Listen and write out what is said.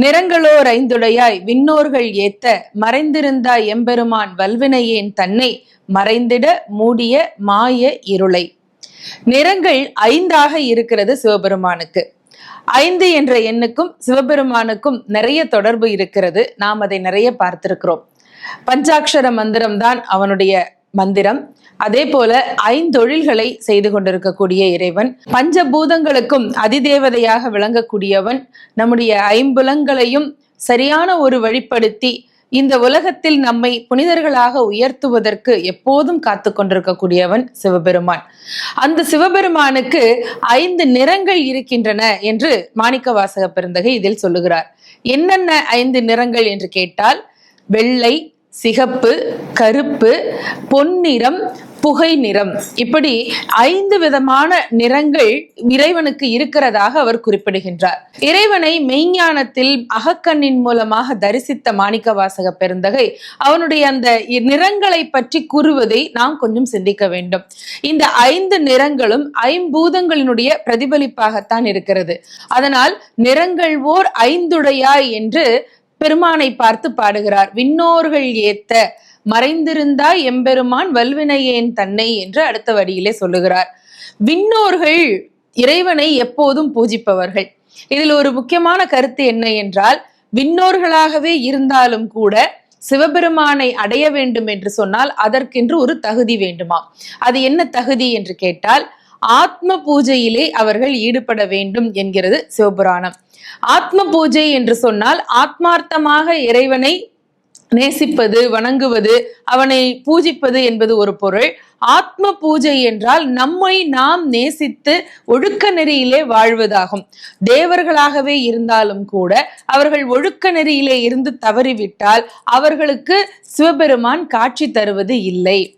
நிறங்களோர் ஐந்துடையாய் விண்ணோர்கள் ஏத்த மறைந்திருந்தாய் எம்பெருமான் வல்வினையேன் தன்னை மறைந்திட மூடிய மாய இருளை. நிறங்கள் ஐந்தாக இருக்கிறது சிவபெருமானுக்கு. ஐந்து என்ற எண்ணுக்கும் சிவபெருமானுக்கும் நிறைய தொடர்பு இருக்கிறது. நாம் அதை நிறைய பார்த்திருக்கிறோம். பஞ்சாட்சர மந்திரம் தான் அவனுடைய மந்திரம். அதே போல ஐந்தொழில்களை செய்து கொண்டிருக்கக்கூடிய இறைவன் பஞ்சபூதங்களுக்கும் அதிதேவதையாக விளங்கக்கூடியவன் நம்முடைய ஐம்புலங்களையும் சரியான ஒரு வழிப்படுத்தி இந்த உலகத்தில் நம்மை புனிதர்களாக உயர்த்துவதற்கு எப்போதும் காத்து கொண்டிருக்கக்கூடியவன் சிவபெருமான். அந்த சிவபெருமானுக்கு ஐந்து நிறங்கள் இருக்கின்றன என்று மாணிக்க வாசக பெருந்தகை இதில் சொல்லுகிறார். என்னென்ன ஐந்து நிறங்கள் என்று கேட்டால் வெள்ளை சிகப்பு கருப்பு பொன்னிறம் புகை நிறம். இப்படி ஐந்து விதமான நிறங்கள் இறைவனுக்கு இருக்கிறதாக அவர் குறிப்பிடுகின்றார். இறைவனை மெய்ஞானத்தில் அகக்கண்ணின் மூலமாக தரிசித்த மாணிக்க வாசக பெருந்தகை அவனுடைய அந்த நிறங்களை பற்றி கூறுவதை நாம் கொஞ்சம் சிந்திக்க வேண்டும். இந்த ஐந்து நிறங்களும் ஐம்பூதங்களினுடைய பிரதிபலிப்பாகத்தான் இருக்கிறது. அதனால் நிறங்கள் ஓர் ஐந்துடையாய் என்று பெருமானை பார்த்து பாடுகிறார் விண்ணோர்கள் ஏத்த மறைந்திருந்தாய் எம்பெருமான் வல்வினையேன் தன்னை என்று அடுத்த வரியிலே சொல்லுகிறார். விண்ணோர்கள் இறைவனை எப்போதும் பூஜிப்பவர்கள். இதில் ஒரு முக்கியமான கருத்து என்ன என்றால் விண்ணோர்களாகவே இருந்தாலும் கூட சிவபெருமானை அடைய வேண்டும் என்று சொன்னால் அதற்கென்று ஒரு தகுதி வேண்டுமா அது என்ன தகுதி என்று கேட்டால் ஆத்ம பூஜையிலே அவர்கள் ஈடுபட வேண்டும் என்கிறது சிவபுராணம். ஆத்ம பூஜை என்று சொன்னால் ஆத்மார்த்தமாக இறைவனை நேசிப்பது வணங்குவது அவனை பூஜிப்பது என்பது ஒரு பொருள். ஆத்ம பூஜை என்றால் நம்மை நாம் நேசித்து ஒழுக்க நெறியிலே வாழ்வதாகும். தேவர்களாகவே இருந்தாலும் கூட அவர்கள் ஒழுக்க நெறியிலே இருந்து தவறிவிட்டால் அவர்களுக்கு சிவபெருமான் காட்சி தருவது இல்லை.